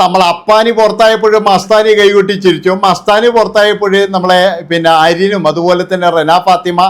നമ്മൾ അപ്പാനി പുറത്തായപ്പോഴും മസ്താനി കൈകൊട്ടി ചിരിച്ചു. മസ്താനി പുറത്തായപ്പോഴും നമ്മളെ പിന്നെ ആര്യനും അതുപോലെ തന്നെ റെന ഫാത്തിമ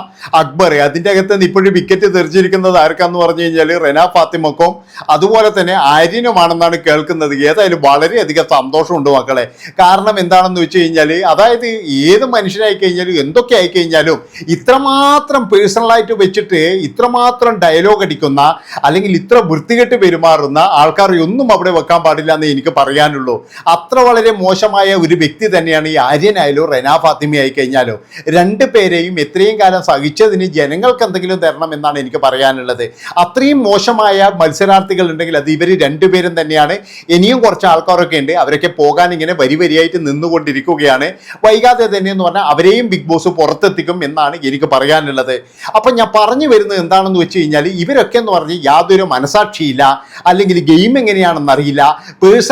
അക്ബർ അതിന്റെ അകത്ത് നിന്ന് ഇപ്പോഴും വിക്കറ്റ് തെറിച്ചിരിക്കുന്നത് ആർക്കാന്ന് പറഞ്ഞു കഴിഞ്ഞാൽ റെന ഫാത്തിമക്കും അതുപോലെ തന്നെ ആര്യനുമാണെന്നാണ് കേൾക്കുന്നത്. ഏതായാലും വളരെയധികം സന്തോഷമുണ്ട് മക്കളെ. കാരണം എന്താണെന്ന് വെച്ച് കഴിഞ്ഞാൽ അതായത് ഏത് മനുഷ്യനായി കഴിഞ്ഞാലും എന്തൊക്കെ ആയി കഴിഞ്ഞാലും ഇത്രമാത്രം പേഴ്സണലായിട്ട് വെച്ചിട്ട് ഇത്രമാത്രം ഡയലോഗ് അടിക്കുന്ന അല്ലെങ്കിൽ ഇത്ര വൃത്തികെട്ട് പെരുമാറുന്ന ആൾക്കാർ ഒന്നും അവിടെ വെക്കാൻ പാടില്ല എന്ന് എനിക്ക് പറയാനുള്ളൂ. അത്ര വളരെ മോശമായ ഒരു വ്യക്തി തന്നെയാണ് ഈ ആര്യനായാലോ ഫാത്തിമ ആയി കഴിഞ്ഞാലോ രണ്ട് പേരെയും എത്രയും കാലം സഹിച്ചതിന് ജനങ്ങൾക്ക് എന്തെങ്കിലും തരണം എന്നാണ് എനിക്ക് പറയാനുള്ളത്. അത്രയും മോശമായ മത്സരാർത്ഥികൾ ഉണ്ടെങ്കിൽ അത് ഇവർ രണ്ടുപേരും തന്നെയാണ്. ഇനിയും കുറച്ച് ആൾക്കാരൊക്കെ ഉണ്ട്. അവരൊക്കെ പോകാൻ ഇങ്ങനെ വരി വരിയായിട്ട് നിന്നുകൊണ്ടിരിക്കുകയാണ്. വൈകാതെ തന്നെ എന്ന് പറഞ്ഞാൽ അവരെയും ബിഗ് ബോസ് പുറത്തെത്തിക്കും എന്നാണ് എനിക്ക് പറയാനുള്ളത്. അപ്പം ഞാൻ പറഞ്ഞു വരുന്നത് എന്താണെന്ന് വെച്ച് കഴിഞ്ഞാൽ ഇവരൊക്കെ എന്ന് പറഞ്ഞ് യാതൊരു മനസാക്ഷിയില്ല. അല്ലെങ്കിൽ ഗെയിം എങ്ങനെയാണെന്ന് അറിയില്ല.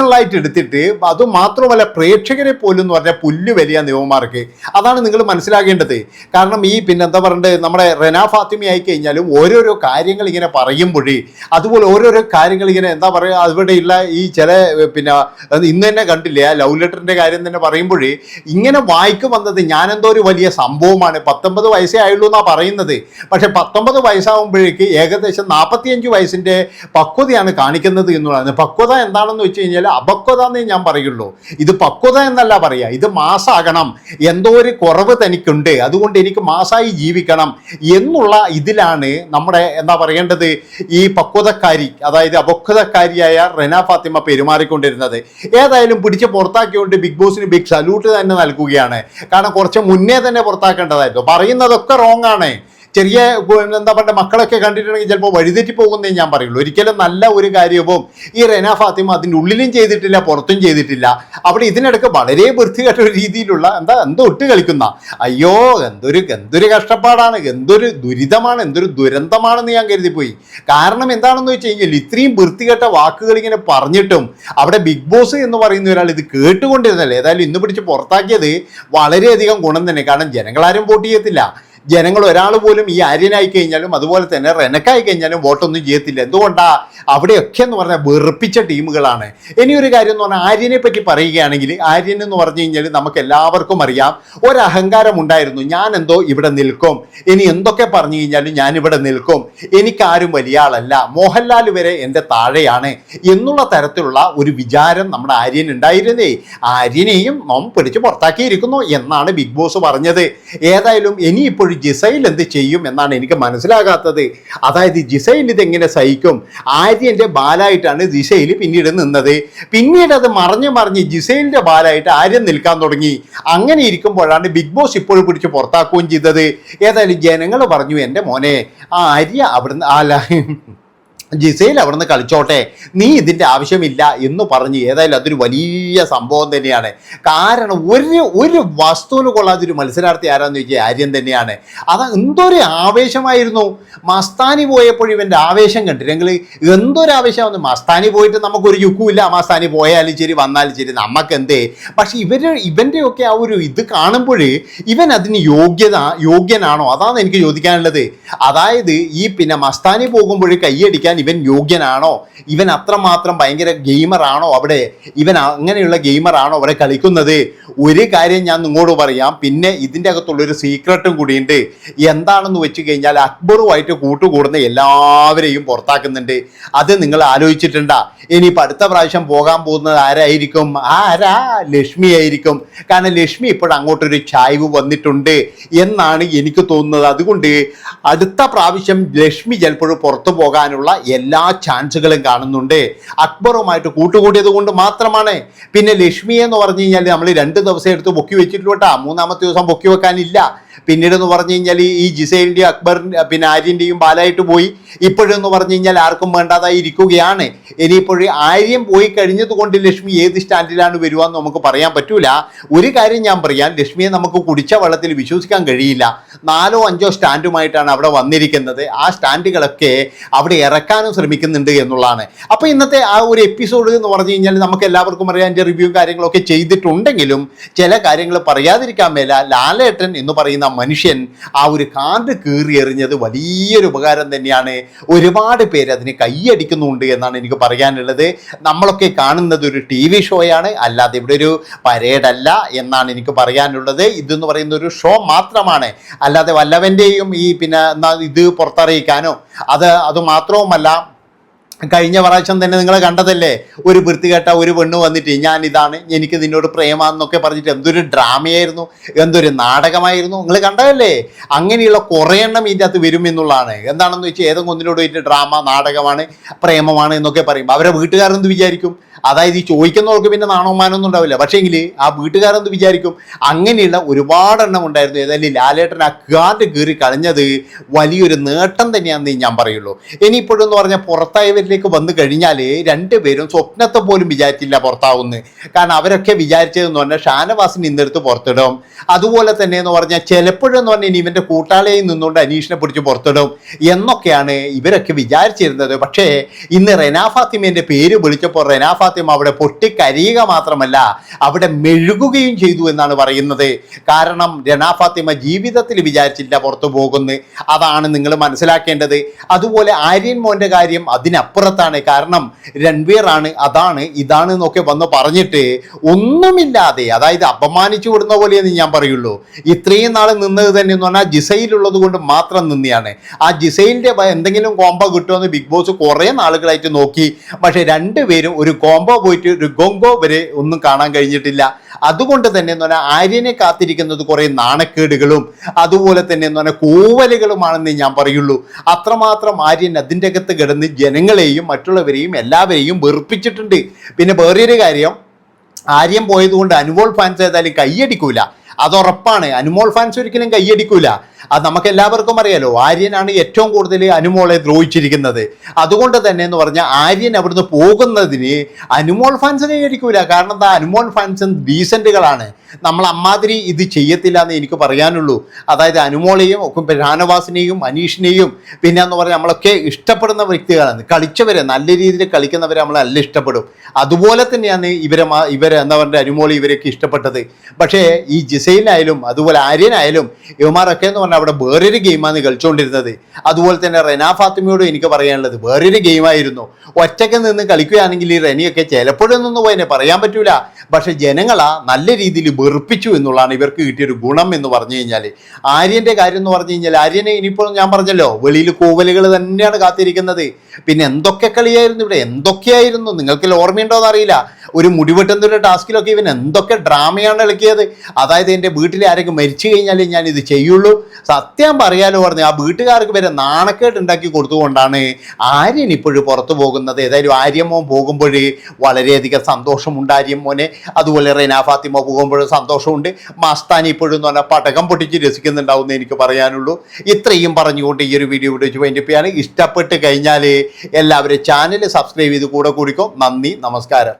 പേഴ്സണലായിട്ട് എടുത്തിട്ട് അത് മാത്രമല്ല പ്രേക്ഷകരെ പോലും എന്ന് പറഞ്ഞാൽ പുല്ല് വലിയ നിയമമാർക്ക്. അതാണ് നിങ്ങൾ മനസ്സിലാക്കേണ്ടത് കാരണം ഈ പിന്നെ എന്താ പറയണ്ടത് നമ്മുടെ റെന ഫാത്തിമ ആയി കഴിഞ്ഞാലും ഓരോരോ കാര്യങ്ങൾ ഇങ്ങനെ പറയുമ്പോഴേ അതുപോലെ ഓരോരോ കാര്യങ്ങൾ ഇങ്ങനെ എന്താ പറയുക അവിടെയുള്ള ഈ ചില പിന്നെ ഇന്ന് തന്നെ കണ്ടില്ലേ ആ ലവ് ലെറ്ററിന്റെ കാര്യം തന്നെ പറയുമ്പോഴേ ഇങ്ങനെ വായിക്കു വന്നത് ഞാനെന്തോ ഒരു വലിയ സംഭവമാണ്. പത്തൊമ്പത് വയസ്സേ ആയുള്ളൂ എന്നാ പറയുന്നത്. പക്ഷെ പത്തൊമ്പത് വയസ്സാകുമ്പോഴേക്ക് ഏകദേശം നാൽപ്പത്തിയഞ്ച് വയസ്സിന്റെ പക്വതയാണ് കാണിക്കുന്നത് എന്നുള്ളതാണ്. പക്വത എന്താണെന്ന് വെച്ച് കഴിഞ്ഞാൽ അപക്വത എന്നേ ഞാൻ പറയുള്ളൂ. ഇത് പക്വത എന്നല്ല പറയുക ഇത് മാസാകണം. എന്തോ ഒരു കുറവ് തനിക്കുണ്ട്. അതുകൊണ്ട് എനിക്ക് മാസായി ജീവിക്കണം എന്നുള്ള ഇതിലാണ് നമ്മുടെ എന്താ പറയേണ്ടത്? ഈ പക്വതക്കാരി അതായത് അപക്വതക്കാരിയായ റെന ഫാത്തിമ പെരുമാറിക്കൊണ്ടിരുന്നത്. ഏതായാലും പിടിച്ച് പുറത്താക്കിക്കൊണ്ട് ബിഗ് ബോസിന് ബിഗ് സല്യൂട്ട് തന്നെ നൽകുകയാണ്. കാരണം കുറച്ച് മുന്നേ തന്നെ പുറത്താക്കേണ്ടതായിരുന്നു. പറയുന്നതൊക്കെ റോങ് ആണ്. ചെറിയ എന്താ പറയുക മക്കളൊക്കെ കണ്ടിട്ടുണ്ടെങ്കിൽ ചിലപ്പോൾ വഴിതെറ്റി പോകുന്നേ ഞാൻ പറയുള്ളൂ. ഒരിക്കലും നല്ല ഒരു കാര്യവും ഈ റെന ഫാത്തിമ അതിന്റെ ഉള്ളിലും ചെയ്തിട്ടില്ല പുറത്തും ചെയ്തിട്ടില്ല. അവിടെ ഇതിനിടയ്ക്ക് വളരെ വൃത്തികെട്ട ഒരു രീതിയിലുള്ള എന്താ എന്തോ ഒട്ട് കളിക്കുന്ന. അയ്യോ എന്തൊരു എന്തൊരു കഷ്ടപ്പാടാണ് എന്തൊരു ദുരിതമാണ് എന്തൊരു ദുരന്തമാണെന്ന് ഞാൻ കരുതിപ്പോയി. കാരണം എന്താണെന്ന് വെച്ച് കഴിഞ്ഞാൽ ഇത്രയും വൃത്തികെട്ട വാക്കുകൾ ഇങ്ങനെ പറഞ്ഞിട്ടും അവിടെ ബിഗ് ബോസ് എന്ന് പറയുന്ന ഒരാൾ ഇത് കേട്ടുകൊണ്ടിരുന്നല്ലേ? ഏതായാലും ഇന്ന് പിടിച്ച് പുറത്താക്കിയത് വളരെയധികം ഗുണം തന്നെ. കാരണം ജനങ്ങളാരും വോട്ട് ചെയ്യത്തില്ല. ജനങ്ങൾ ഒരാൾ പോലും ഈ ആര്യനായി കഴിഞ്ഞാലും അതുപോലെ തന്നെ റെനക്കായി കഴിഞ്ഞാലും വോട്ടൊന്നും ചെയ്യത്തില്ല. എന്തുകൊണ്ടാ? അവിടെയൊക്കെ എന്ന് പറഞ്ഞാൽ വെറുപ്പിച്ച ടീമുകളാണ്. ഇനി ഒരു കാര്യം എന്ന് പറഞ്ഞാൽ ആര്യനെ പറ്റി പറയുകയാണെങ്കിൽ ആര്യൻ എന്ന് പറഞ്ഞു കഴിഞ്ഞാൽ നമുക്ക് എല്ലാവർക്കും അറിയാം. ഒരഹങ്കാരം ഉണ്ടായിരുന്നു. ഞാൻ എന്തോ ഇവിടെ നിൽക്കും. ഇനി എന്തൊക്കെ പറഞ്ഞു കഴിഞ്ഞാലും ഞാൻ ഇവിടെ നിൽക്കും. എനിക്കാരും വലിയ ആളല്ല. മോഹൻലാൽ വരെ എന്റെ താഴെയാണ്. എന്നുള്ള തരത്തിലുള്ള ഒരു വിചാരം നമ്മുടെ ആര്യൻ ഉണ്ടായിരുന്നേ. ആര്യനെയും നാം പിടിച്ച് പുറത്താക്കിയിരിക്കുന്നു എന്നാണ് ബിഗ് ബോസ് പറഞ്ഞത്. ഏതായാലും ഇനിയിപ്പോഴും ജിസൈൽ എന്ത് ചെയ്യും എന്നാണ് എനിക്ക് മനസ്സിലാകാത്തത്. അതായത് ജിസൈൽ ഇതെങ്ങനെ സഹിക്കും? ആര്യന്റെ ബാലായിട്ടാണ് ജിസൈൽ പിന്നീട് നിന്നത്. പിന്നീട് അത് മറിഞ്ഞ് മറിഞ്ഞ് ജിസൈലിന്റെ ബാലായിട്ട് ആര്യൻ നിൽക്കാൻ തുടങ്ങി. അങ്ങനെ ഇരിക്കുമ്പോഴാണ് ബിഗ് ബോസ് ഇപ്പോഴും പിടിച്ച് പുറത്താക്കുകയും ചെയ്തത്. ഏതായാലും ജനങ്ങൾ പറഞ്ഞു എന്റെ മോനെ ആ ആര്യ അവിടുന്ന് അല്ല ജിസയിൽ അവിടുന്ന് കളിച്ചോട്ടെ. നീ ഇതിന്റെ ആവശ്യമില്ല എന്ന് പറഞ്ഞ് ഏതായാലും അതൊരു വലിയ സംഭവം തന്നെയാണ്. കാരണം ഒരു ഒരു വസ്തുവിന് കൊള്ളാത്തൊരു മത്സരാർത്ഥി ആരാന്ന് ചോദിച്ചാൽ ആര്യൻ തന്നെയാണ്. അത് എന്തൊരു ആവേശമായിരുന്നു. മസ്താനി പോയപ്പോൾ ഇവന്റെ ആവേശം കണ്ടില്ലെങ്കിൽ എന്തൊരു ആവേശമാണ് മസ്താനി പോയിട്ട് നമുക്കൊരു യുക്കുമില്ല മസ്താനി പോയാലും ശരി വന്നാലും ശരി നമുക്ക് എന്തേ പക്ഷേ ഇവർ ഇവന്റെയൊക്കെ ആ ഒരു ഇത് കാണുമ്പോൾ ഇവൻ അതിന് യോഗ്യത യോഗ്യനാണോ? അതാണ് എനിക്ക് ചോദിക്കാനുള്ളത്. അതായത് ഈ പിന്നെ മസ്താനി പോകുമ്പോൾ കൈയടിക്കാൻ ഇവൻ യോഗ്യനാണോ? ഇവൻ അത്രമാത്രം ഭയങ്കര ഗെയിമറാണോ അവിടെ? ഇവൻ അങ്ങനെയുള്ള ഗെയിമറാണോ അവിടെ കളിക്കുന്നത്? ഒരു കാര്യം ഞാൻ നിങ്ങളോട് പറയാം. പിന്നെ ഇതിന്റെ അകത്തുള്ളൊരു സീക്രട്ടും കൂടിയുണ്ട്. എന്താണെന്ന് വെച്ച് കഴിഞ്ഞാൽ അക്ബറുമായിട്ട് കൂട്ടുകൂടുന്ന എല്ലാവരെയും പുറത്താക്കുന്നുണ്ട്. അത് നിങ്ങൾ ആലോചിച്ചിട്ടുണ്ടാ. ഇനി അടുത്ത പ്രാവശ്യം പോകാൻ പോകുന്നത് ആരായിരിക്കും? ആരാ? ലക്ഷ്മി ആയിരിക്കും. കാരണം ലക്ഷ്മി ഇപ്പോൾ അങ്ങോട്ടൊരു ചായ്വ് വന്നിട്ടുണ്ട് എന്നാണ് എനിക്ക് തോന്നുന്നത്. അതുകൊണ്ട് അടുത്ത പ്രാവശ്യം ലക്ഷ്മി ചിലപ്പോൾ പുറത്തു പോകാനുള്ള എല്ലാ ചാൻസുകളും കാണുന്നുണ്ട്. അക്ബറുമായിട്ട് കൂട്ടുകൂടിയത് കൊണ്ട് മാത്രമാണ്. പിന്നെ ലക്ഷ്മി എന്ന് പറഞ്ഞു കഴിഞ്ഞാൽ നമ്മൾ രണ്ട് ദിവസം എടുത്ത് പൊക്കി വെച്ചിട്ടുള്ളൂ കേട്ടാ. മൂന്നാമത്തെ ദിവസം പൊക്കി വെക്കാനില്ല. പിന്നീട് എന്ന് പറഞ്ഞു കഴിഞ്ഞാൽ ഈ ജിസൈലിന്റെയും അക്ബറിന്റെ പിന്നെ ആര്യന്റെയും ബാലായിട്ട് പോയി. ഇപ്പോഴെന്ന് പറഞ്ഞു കഴിഞ്ഞാൽ ആർക്കും വേണ്ടാതായി ഇരിക്കുകയാണ്. ഇനിയിപ്പോഴും ആര്യം പോയി കഴിഞ്ഞത് കൊണ്ട് ലക്ഷ്മി ഏത് സ്റ്റാൻഡിലാണ് വരുവാന്ന് നമുക്ക് പറയാൻ പറ്റൂല. ഒരു കാര്യം ഞാൻ പറയാം ലക്ഷ്മിയെ നമുക്ക് കുടിച്ച വെള്ളത്തിൽ വിശ്വസിക്കാൻ കഴിയില്ല. നാലോ അഞ്ചോ സ്റ്റാൻഡുമായിട്ടാണ് അവിടെ വന്നിരിക്കുന്നത്. ആ സ്റ്റാൻഡുകളൊക്കെ അവിടെ ഇറക്കാനും ശ്രമിക്കുന്നുണ്ട് എന്നുള്ളതാണ്. അപ്പോൾ ഇന്നത്തെ ആ ഒരു എപ്പിസോഡ് എന്ന് പറഞ്ഞു കഴിഞ്ഞാൽ നമുക്ക് എല്ലാവർക്കും അറിയാം റിവ്യൂ കാര്യങ്ങളൊക്കെ ചെയ്തിട്ടുണ്ടെങ്കിലും ചില കാര്യങ്ങൾ പറയാതിരിക്കാൻ മേല ലാലേട്ടൻ എന്ന് പറയുന്ന മനുഷ്യൻ ആ ഒരു കാർഡ് കീറി എറിഞ്ഞത് വലിയൊരു ഉപകാരം തന്നെയാണ്. ഒരുപാട് പേര് അതിന് കൈയടിക്കുന്നുണ്ട് എന്നാണ് എനിക്ക് പറയാനുള്ളത്. നമ്മളൊക്കെ കാണുന്നത് ഒരു ടി വി ഷോയാണ് അല്ലാതെ ഇവിടെ ഒരു പരേഡല്ല എന്നാണ് എനിക്ക് പറയാനുള്ളത്. ഇതെന്ന് പറയുന്ന ഒരു ഷോ മാത്രമാണ്. അല്ലാതെ വല്ലവന്റെയും ഈ പിന്നെ ഇത് പുറത്തറിയിക്കാനോ അത് അത് മാത്രവുമല്ല കഴിഞ്ഞ പ്രാവശ്യം തന്നെ നിങ്ങൾ കണ്ടതല്ലേ? ഒരു വൃത്തികെട്ട ഒരു പെണ്ണ് വന്നിട്ട് ഞാൻ ഇതാണ് എനിക്ക് നിന്നോട് പ്രേമാന്നൊക്കെ പറഞ്ഞിട്ട് എന്തൊരു ഡ്രാമയായിരുന്നു എന്തൊരു നാടകമായിരുന്നു. നിങ്ങൾ കണ്ടതല്ലേ? അങ്ങനെയുള്ള കുറേ എണ്ണം ഇതിന്റെ അകത്ത് വരും എന്നുള്ളതാണ്. എന്താണെന്ന് വെച്ചാൽ ഏതെങ്കിലും ഒന്നിനോട് പോയിട്ട് ഡ്രാമ നാടകമാണ് പ്രേമമാണ് എന്നൊക്കെ പറയും അവരെ വീട്ടുകാരെന്ത് വിചാരിക്കും? അതായത് ഈ ചോദിക്കുന്നവർക്ക് പിന്നെ നാണവമാനൊന്നും ഉണ്ടാവില്ല. പക്ഷേങ്കിൽ ആ വീട്ടുകാരെന്ത് വിചാരിക്കും? അങ്ങനെയുള്ള ഒരുപാടെണ്ണം ഉണ്ടായിരുന്നു. ഏതായാലും ലാലേട്ടൻ ആ കാർഡ് കീറി കളഞ്ഞത് വലിയൊരു നേട്ടം തന്നെയാണെന്ന് ഞാൻ പറയുള്ളൂ. ഇനിയിപ്പോഴെന്ന് പറഞ്ഞാൽ പുറത്തായവരിലേക്ക് വന്നു കഴിഞ്ഞാൽ രണ്ടുപേരും സ്വപ്നത്തെ പോലും വിചാരിച്ചില്ല പുറത്താവുന്ന്. കാരണം അവരൊക്കെ വിചാരിച്ചതെന്ന് പറഞ്ഞാൽ ഷാനവാസിന് ഇന്നെടുത്ത് പുറത്തിടും. അതുപോലെ തന്നെ എന്ന് പറഞ്ഞാൽ ചിലപ്പോഴെന്ന് പറഞ്ഞാൽ ഇനി ഇവന്റെ കൂട്ടാളിയിൽ നിന്നുകൊണ്ട് അനീഷിനെ പിടിച്ച് പുറത്തിടും എന്നൊക്കെയാണ് ഇവരൊക്കെ വിചാരിച്ചിരുന്നത്. പക്ഷേ ഇന്ന് റെനാ ഫാത്തിമേന്റെ പേര് വിളിച്ചപ്പോൾ റെനാ ഫാത്തിമ അവിടെ പൊട്ടിക്കരിയുക മാത്രമല്ല അവിടെ മെഴുകുകയും ചെയ്തു എന്നാണ് പറയുന്നത്. കാരണം റെനാ ഫാത്തിമ ജീവിതത്തിൽ വിചാരിച്ചില്ല പുറത്തു പോകുന്നത് അതാണ് നിങ്ങൾ മനസ്സിലാക്കേണ്ടത്. അതുപോലെ ആര്യൻ മോന്റെ കാര്യം അതിനപ്പുറത്താണ് കാരണം രൺവീർ ആണ് അതാണ് ഇതാണ് എന്നൊക്കെ വന്ന് പറഞ്ഞിട്ട് ഒന്നുമില്ലാതെ അതായത് അപമാനിച്ചു വിടുന്ന പോലെയെന്ന് ഞാൻ പറയുള്ളൂ. ഇത്രയും നാൾ നിന്നത് തന്നെ എന്ന് പറഞ്ഞാൽ ജിസയിലുള്ളത് കൊണ്ട് മാത്രം നിന്നെയാണ്. ആ ജിസയിലിന്റെ എന്തെങ്കിലും കോംബോ കിട്ടുമെന്ന് ബിഗ് ബോസ് കുറേ നാളുകളായിട്ട് നോക്കി. പക്ഷേ രണ്ടുപേരും ഒരു കോംബോ പോയിട്ട് ഒരു ഗൊങ്കോ വരെ ഒന്നും കാണാൻ കഴിഞ്ഞിട്ടില്ല. അതുകൊണ്ട് തന്നെ എന്ന് പറഞ്ഞാൽ ആര്യനെ കാത്തിരിക്കുന്നത് കുറേ നാണക്കേടുകളും അതുപോലെ തന്നെ എന്ന് പറഞ്ഞാൽ കൂവലുകളുമാണെന്ന് ഞാൻ പറയുള്ളൂ. അത്രമാത്രം ആര്യൻ അതിന്റെ അകത്ത് കിടന്ന് ജനങ്ങളെയും മറ്റുള്ളവരെയും എല്ലാവരെയും വെറുപ്പിച്ചിട്ടുണ്ട്. പിന്നെ വേറൊരു കാര്യം ആര്യം പോയതുകൊണ്ട് അനുമോൾ ഫാൻസ് ഏതായാലും കൈയടിക്കൂല. അത് ഉറപ്പാണ്. അനുമോൾ ഫാൻസ് ഒരിക്കലും കൈയടിക്കൂല. അത് നമുക്ക് എല്ലാവർക്കും അറിയാലോ ആര്യനാണ് ഏറ്റവും കൂടുതൽ അനുമോളെ ദ്രോഹിച്ചിരിക്കുന്നത്. അതുകൊണ്ട് തന്നെ എന്ന് പറഞ്ഞാൽ ആര്യൻ അവിടുന്ന് പോകുന്നതിന് അനുമോൾ ഫാൻസ് കൈയടിക്കൂല കാരണം എന്താ? അനുമോൾ ഫാൻസ് ഡീസന്റുകളാണ് നമ്മൾ അമ്മാതിരി ഇത് ചെയ്യത്തില്ല എന്ന് എനിക്ക് പറയാനുള്ളൂ. അതായത് അനുമോളെയും ഷാനവാസിനെയും അനീഷിനെയും പിന്നെ എന്ന് പറഞ്ഞാൽ നമ്മളൊക്കെ ഇഷ്ടപ്പെടുന്ന വ്യക്തികളാണ്. കളിച്ചവരെ നല്ല രീതിയിൽ കളിക്കുന്നവരെ നമ്മൾ നല്ല ഇഷ്ടപ്പെടും. അതുപോലെ തന്നെയാണ് ഇവരെ ഇവരെ എന്താ പറയുക അനുമോളി ഇവരൊക്കെ ഇഷ്ടപ്പെട്ടത്. പക്ഷേ ഈ ജിസൈനായാലും അതുപോലെ ആര്യനായാലും ഇവന്മാരൊക്കെ എന്ന് പറഞ്ഞാൽ അവിടെ വേറൊരു ഗെയിമാണ് കളിച്ചുകൊണ്ടിരുന്നത് അതുപോലെ തന്നെ റെനാ ഫാത്തിമയോട് എനിക്ക് പറയാനുള്ളത് വേറൊരു ഗെയിമായിരുന്നു. ഒറ്റയ്ക്ക് നിന്ന് കളിക്കുകയാണെങ്കിൽ ഈ റെനിയൊക്കെ ചിലപ്പോഴൊന്നും പോയതിനെ പറയാൻ പറ്റൂല. പക്ഷെ ജനങ്ങളാ നല്ല രീതിയിൽ വെറുപ്പിച്ചു എന്നുള്ളതാണ് ഇവർക്ക് കിട്ടിയൊരു ഗുണം എന്ന് പറഞ്ഞു കഴിഞ്ഞാൽ. ആര്യന്റെ കാര്യം എന്ന് പറഞ്ഞു കഴിഞ്ഞാൽ ആര്യനെ ഇനിയിപ്പോൾ ഞാൻ പറഞ്ഞല്ലോ വെളിയിൽ കോവലുകൾ തന്നെയാണ് കാത്തിരിക്കുന്നത്. പിന്നെ എന്തൊക്കെ കളിയായിരുന്നു ഇവിടെ? എന്തൊക്കെയായിരുന്നു? നിങ്ങൾക്ക് ഓർമ്മയുണ്ടോ എന്നറിയില്ല. ഒരു മുടിവെട്ടുന്ന ഒരു ടാസ്കിലൊക്കെ ഇവൻ എന്തൊക്കെ ഡ്രാമയാണ് ഇളക്കിയത്. അതായത് എന്റെ വീട്ടിൽ ആരെങ്കിലും മരിച്ചു കഴിഞ്ഞാൽ ഞാൻ ഇത് ചെയ്യുള്ളൂ. സത്യം പറയാലോ പറഞ്ഞു ആ വീട്ടുകാർക്ക് വരെ നാണക്കേട് ഉണ്ടാക്കി കൊടുത്തുകൊണ്ടാണ് ആര്യൻ ഇപ്പോഴും പുറത്തു പോകുന്നത്. ഏതായാലും ആര്യമോൻ പോകുമ്പോൾ വളരെയധികം സന്തോഷമുണ്ട് ആര്യമോനെ അതുപോലെ റെനാ ഫാത്തിമ പോകുമ്പോഴും സന്തോഷമുണ്ട്. മസ്താനി ഇപ്പോഴും എന്ന് പറഞ്ഞാൽ പടകം പൊട്ടിച്ച് രസിക്കുന്നുണ്ടാവും എന്ന് എനിക്ക് പറയാനുള്ളൂ. ഇത്രയും പറഞ്ഞുകൊണ്ട് ഈ ഒരു വീഡിയോ ഇവിടെ വെച്ച് വേണ്ടിയാണ് ഇഷ്ടപ്പെട്ട് കഴിഞ്ഞാൽ എല്ലാവരും ചാനൽ സബ്സ്ക്രൈബ് ചെയ്ത് കൂടെ കൂടിക്കോ. നന്ദി നമസ്കാരം.